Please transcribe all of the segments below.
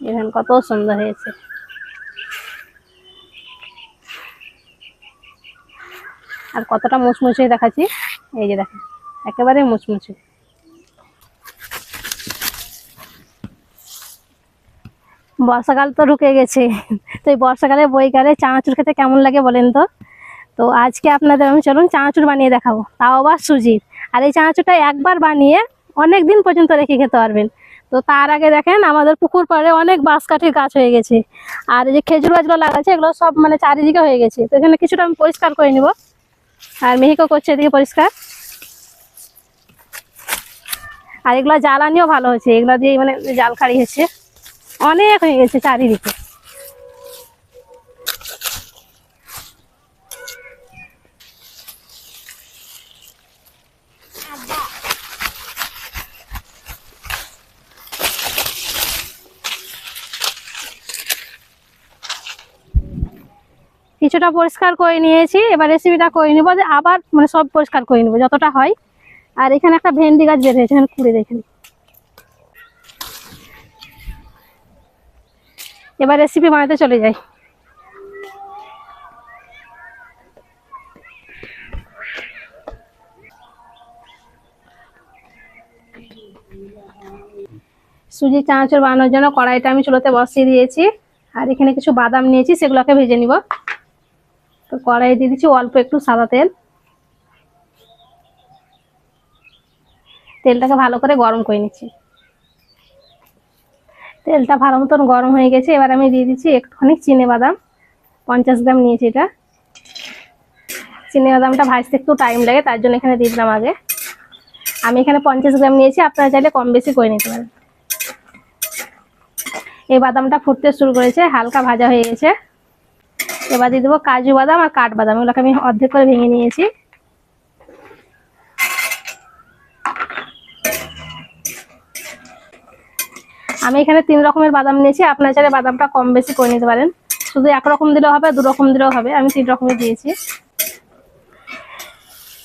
দেখেন। কত সুন্দর হয়েছে। আর কতটা মুচমুচে দেখাচ্ছি? এই যে দেখেন, একেবারে মুচমুচে। বর্ষাকাল তো ঢুকে গেছে। তো এই বর্ষাকালে বইকালে চানাচুর খেতে কেমন লাগে বলেন তো? তো আজকে আপনাদের আমি চলুন চানাচুর বানিয়ে দেখাবো। তাও আবার সুজির। আর এই চানাচুরটা একবার বানিয়ে অনেক দিন পর্যন্ত রেখে খেতে পারবেন। তো তার আগে দেখেন, আমাদের পুকুর পাড়ে অনেক বাঁশ কাঠির গাছ হয়ে গেছে। আর এই যে খেজুর গাছগুলো লাগাচ্ছে, এগুলো সব মানে চারিদিকে হয়ে গেছে। তো এখানে কিছুটা আমি পরিষ্কার করে নিব। আর মেহিকও করছে এদিকে পরিষ্কার। আর এগুলো জ্বালানিও ভালো হয়েছে। এগুলো দিয়ে মানে জাল খাড়ি হচ্ছে। অনেক হয়ে গেছে চারিদিকে। কিছুটা পরিষ্কার করে নিয়েছি, এবার রেসিপিটা করে নিবো, যে আবার মানে সব পরিষ্কার করে নিবো, যতটা হয়। আর এখানে একটা ভেন্ডি গাছ বের হয়েছে এখানে খুঁড়ে দেখে নিই। এবার রেসিপি বানাতে চলে যাই। সুজি, চানাচুর বানানোর জন্য কড়াইটা আমি চুলোতে বসিয়ে দিয়েছি। আর এখানে কিছু বাদাম নিয়েছি, সেগুলোকে ভেজে নিব। তো কড়াই দিয়ে দিচ্ছি, অল্প একটু সাদা তেল। তেলটাকে ভালো করে গরম করে নিচ্ছি। তেলটা ভালো মতন গরম হয়ে গেছে, এবার আমি দিয়ে দিচ্ছি একটুখানি চিনে বাদাম। পঞ্চাশ গ্রাম নিয়েছি এটা। চিনে বাদামটা ভাজতে একটু টাইম লাগে, তার জন্য এখানে দিয়ে দিলাম আগে। আমি এখানে পঞ্চাশ গ্রাম নিয়েছি, আপনারা চাইলে কম বেশি করে নিতে পারেন। এই বাদামটা ফুটতে শুরু করেছে, হালকা ভাজা হয়ে গেছে। এবার দিয়ে দেবো কাজু বাদাম আর কাঠ বাদাম। এগুলোকে আমি অর্ধেক করে ভেঙে নিয়েছি। আমি এখানে তিন রকমের বাদাম নিয়েছি। আপনার চাইলে বাদামটা কম বেশি করে নিতে পারেন। শুধু এক রকম দিলেও হবে, দু রকম দিলেও হবে। আমি তিন রকমের দিয়েছি।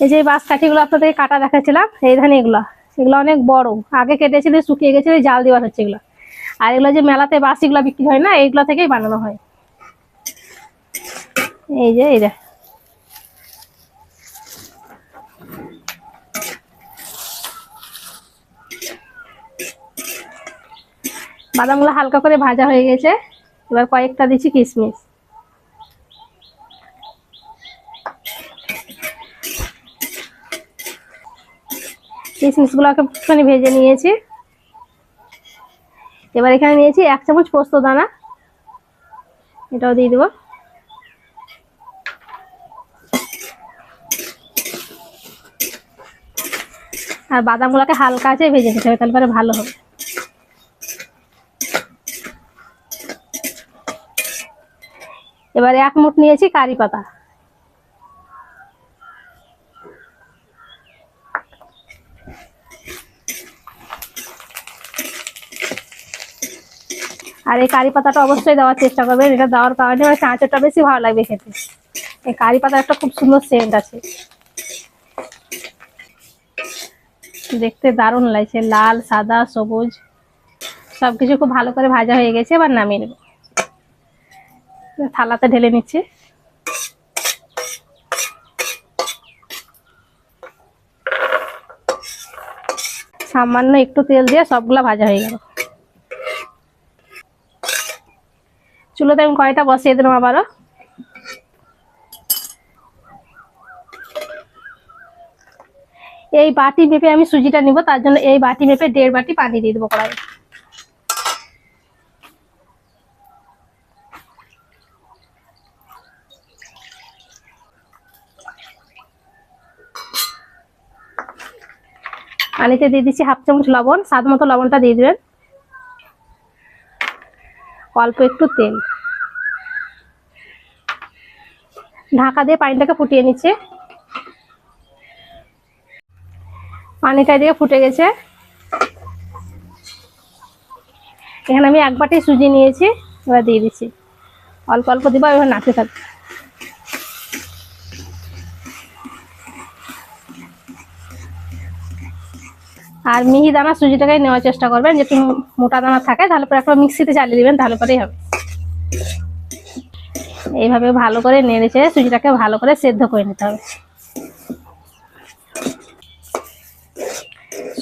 এই যে বাঁশ কাঠিগুলো আপনাদেরকে কাটা দেখাচ্ছিলাম, এই ধান এগুলো। এগুলো অনেক বড়। আগে কেটেছিল, শুকিয়ে গেছে এই জাল দেওয়া হচ্ছে এগুলো। আর এগুলো যে মেলাতে বাসিগুলো বিক্রি হয় না, এইগুলো থেকেই বানানো হয়। এই যে যে। বাদামগুলো হালকা করে ভাজা হয়ে গেছে। এবার কয়েকটা দিচ্ছি কিশমিশ। কিশমিশগুলোকে একটুখানি ভেজে নিয়েছি। এবার এখানে নিয়েছি এক চামচ পোস্ত দানা। এটাও দিয়ে দেবো। আর বাদামগুলোকে হালকা আছে ভেজে নিতে হবে, তাহলে পরে ভালো হবে। এবার এক মুঠ নিয়েছি কারি পাতা। আর এই কারি পাতাটা অবশ্যই দেওয়ার চেষ্টা করবেন, এটা দেওয়ার কারণে চাঁচটা বেশি ভালো লাগবে খেতে। এই কারি পাতার একটা খুব সুন্দর সেন্ট আছে। দেখতে দারুণ লাগছে। লাল, সাদা, সবুজ। সবকিছু খুব ভালো করে ভাজা হয়ে গেছে, এবার নামিয়ে নেব। থালাতে ঢেলে নিচ্ছি। সামান্য একটু তেল দিয়ে সবগুলা ভাজা হয়ে গেল। চুলোতে আমি কয়টা বসিয়ে দিলাম আবারও। এই বাটি মেপে আমি সুজিটা নিব, তার জন্য এই বাটি মেপে দেড় বাটি পানি দিয়ে দেবো কড়াই পানিতে দিয়ে দিচ্ছি হাফ চামচ লবণ, স্বাদ মতো লবণটা দিয়ে দেবেন। অল্প একটু তেল। ঢাকা দিয়ে পানিটাকে ফুটিয়ে নিচ্ছে। পানিটা দিয়ে ফুটে গেছে। এখানে আমি এক বাটি সুজি নিয়েছি, এবার দিয়ে দিচ্ছি। অল্প অল্প দিব, এবার নাচতে থাকবে আর মিহি দানা সুজিটাকে নেওয়ার চেষ্টা করবেন যেহেতু মোটা দানা থাকে, তাহলে পরে একটা মিক্সিতে চালিয়ে দিবেন, তাহলে পরেই হবে। এইভাবে ভালো করে নেড়েছে সুজিটাকে ভালো করে সেদ্ধ করে নিতে হবে।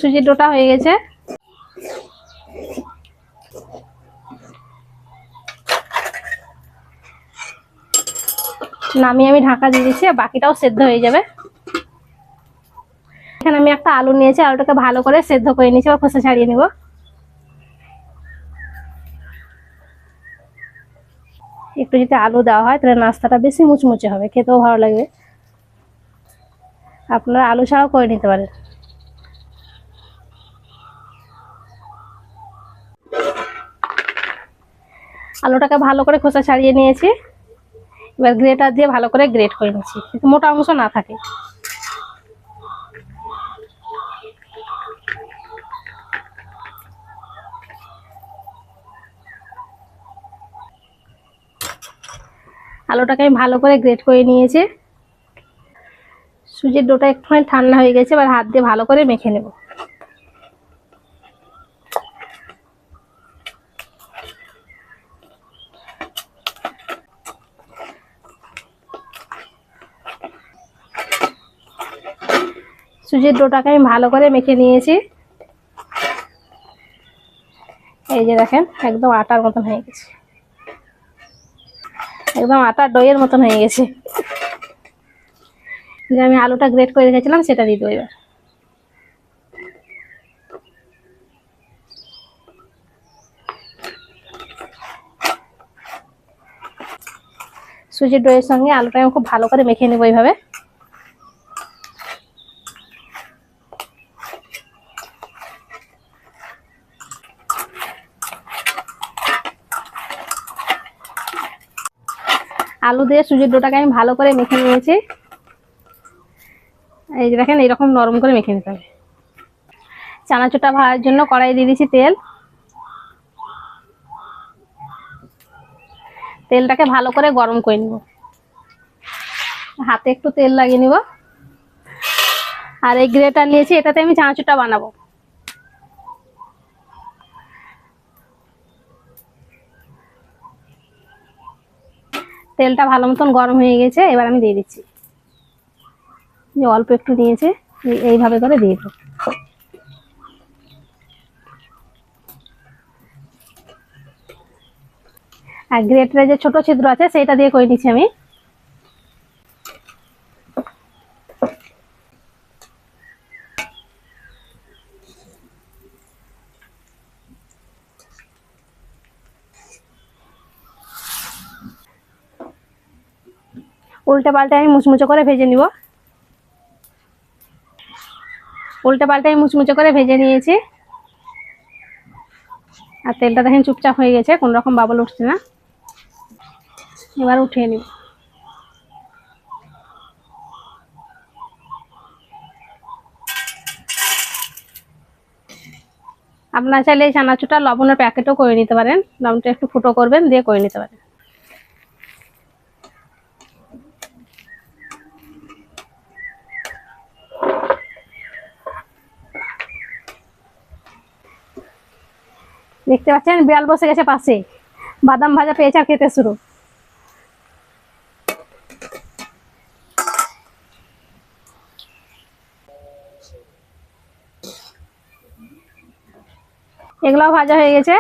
সুজির ডোটা হয়ে গেছে। নামিয়ে আমি ঢাকা দিয়ে দিচ্ছি বাকিটাও সেদ্ধ হয়ে যাবে। এখানে আমি একটা আলু নিয়েছি, আলুটাকে ভালো করে সেদ্ধ করে নিয়েছি বা খোসা ছাড়িয়ে নিব। একটু যদি আলু দেওয়া হয়, তাহলে নাস্তাটা বেশি মুচমুচে হবে, খেতেও ভালো লাগবে। আপনারা আলু ছাড়াও করে নিতে পারেন। আলুটাকে ভালো করে খোসা ছাড়িয়ে নিয়েছি। এবার গ্রেটার দিয়ে ভালো করে গ্রেট করে নিচ্ছি কিন্তু মোটা অংশ না থাকে। আলুটাকে আমি ভালো করে গ্রেট করে নিয়েছি। সুজির ডোটা একটুখানি ঠান্ডা হয়ে গেছে, এবার হাত দিয়ে ভালো করে মেখে নেব। সুজির ডোটাকে আমি ভালো করে মেখে নিয়েছি। এই যে দেখেন, একদম আটার মতন হয়ে গেছে। একদম আটার দইয়ের মতন হয়ে গেছে। যে আমি আলুটা গ্রেট করে রেখেছিলাম, সেটা দিয়ে দেবো এবার। সুজির দইয়ের সঙ্গে আলুটা আমি খুব ভালো করে মেখে নেব এইভাবে। আলু দিয়ে সুজির ডোটাকে আমি ভালো করে মেখে নিয়েছি। এই যে দেখেন, এইরকম নরম করে মেখে নিতে হবে। চানাচুরটা ভাজার জন্য কড়াই দিয়ে দিয়েছি তেল। তেলটাকে ভালো করে গরম করে নিব। হাতে একটু তেল লাগিয়ে নিব। আর এই গ্রেটার নিয়েছি, এটাতে আমি চানাচুরটা বানাবো। তেলটা ভালো মতন গরম হয়ে গেছে, এবার আমি দিয়ে দিচ্ছি। অল্প একটু নিয়েছে এইভাবে করে দিয়ে দেবো। আর গ্রেটারে যে ছোট ছিদ্র আছে, সেটা দিয়ে করে নিচ্ছি আমি। উল্টে পাল্টে আমি মুচমুচে করে ভেজে নিব। উল্টে পাল্টে আমি মুচমুচে করে ভেজে নিয়েছি। আর তেলটা দেখেন চুপচাপ হয়ে গেছে, কোন রকম বাবল উঠছে না। এবার উঠিয়ে নিব। আপনারা চাইলে এই চানাচুরটা লবণের প্যাকেটও করে নিতে পারেন। লবণটা একটু ফুটো করবেন, দিয়ে করে নিতে পারেন। দেখতে পাচ্ছেন? বিড়াল বসে গেছে পাশে। বাদাম ভাজা পেয়েছে আর খেতে শুরু। এগুলাও ভাজা হয়ে গেছে।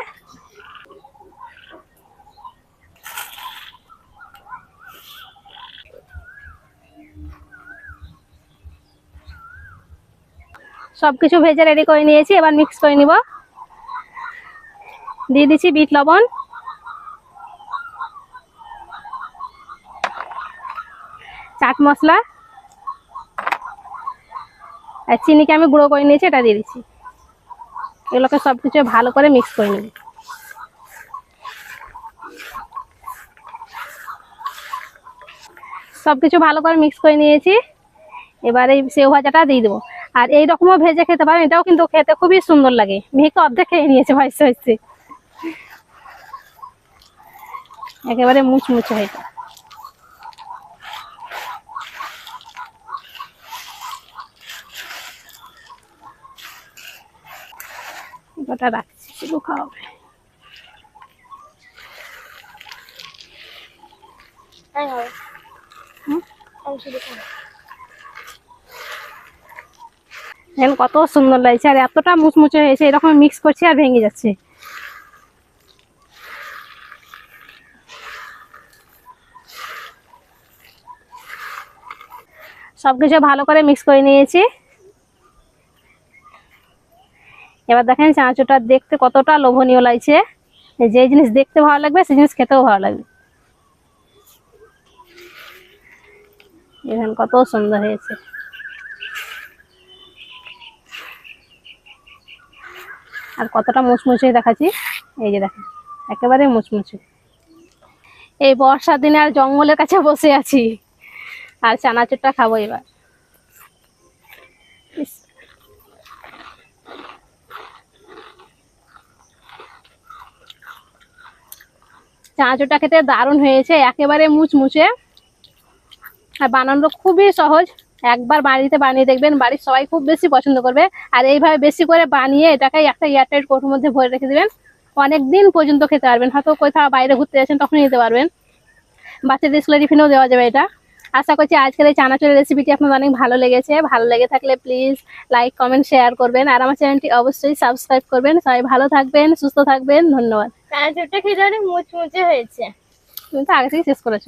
সবকিছু ভেজে রেডি করে নিয়েছি, এবার মিক্স করে নিব। দিয়ে দিচ্ছি বিট লবণ। চাট মশলা। আর চিনিকে আমি গুঁড়ো করে নিয়েছি, এটা দিয়ে দিচ্ছি। এগুলোকে সব কিছু ভালো করে মিক্স করে নিবি। সব কিছু ভালো করে মিক্স করে নিয়েছি। এবার এই সেও ভাজাটা দিয়ে দেবো। আর এই রকমও ভেজে খেতে পারেন, এটাও কিন্তু খেতে খুবই সুন্দর লাগে। মেয়েকে অর্ধেক খেয়ে নিয়েছে ভাইসে ভাইসে একেবারে মুচমুচে এটা। কটা রাখছি শুধু খাওয়াবে। কত সুন্দর লাগছে আর এতটা মুচমুচে হয়েছে এরকম মিক্স করছি আর ভেঙে যাচ্ছে। সবকিছু ভালো করে মিক্স করে নিয়েছি। এবার দেখেন চানাচুরটা দেখতে কতটা লোভনীয় লাগছে। যে জিনিস দেখতে ভালো লাগবে, সেই জিনিস খেতেও ভালো লাগবে। দেখেন কত সুন্দর হয়েছে। আর কতটা মুচমুচে দেখাচ্ছি। এই যে দেখেন, একেবারে মুচমুচে। এই বর্ষার দিনে আর জঙ্গলের কাছে বসে আছি। আর চানাচুরটা খাব এবার। চানাচুরটা খেতে দারুণ হয়েছে, একেবারে মুচমুচে। আর বানানো খুবই সহজ, একবার বাড়িতে বানিয়ে দেখবেন, বাড়ির সবাই খুব বেশি পছন্দ করবে। আর এইভাবে বেশি করে বানিয়ে এটাকে একটা এয়ারটাইট কৌটোর মধ্যে ভরে রেখে দেবেন। অনেক দিন পর্যন্ত খেতে পারবেন, হয়তো কোথাও বাইরে ঘুরতে যাচ্ছেন তখন নিতে পারবেন। বাচ্চাদের স্কুলে টিফিনেও দেওয়া যাবে এটা। আশা করছি আজকের এই চানাচুরের রেসিপিটি আপনার অনেক ভালো লেগেছে। ভালো লেগে থাকলে প্লিজ লাইক কমেন্ট শেয়ার করবেন। আর আমার চ্যানেলটি অবশ্যই সাবস্ক্রাইব করবেন। সবাই ভালো থাকবেন সুস্থ থাকবেন। ধন্যবাদ। চানাচুরটা খেতে অনেক মুচমুচে হয়েছে। তুমি তো আগে থেকে শেষ করেছ।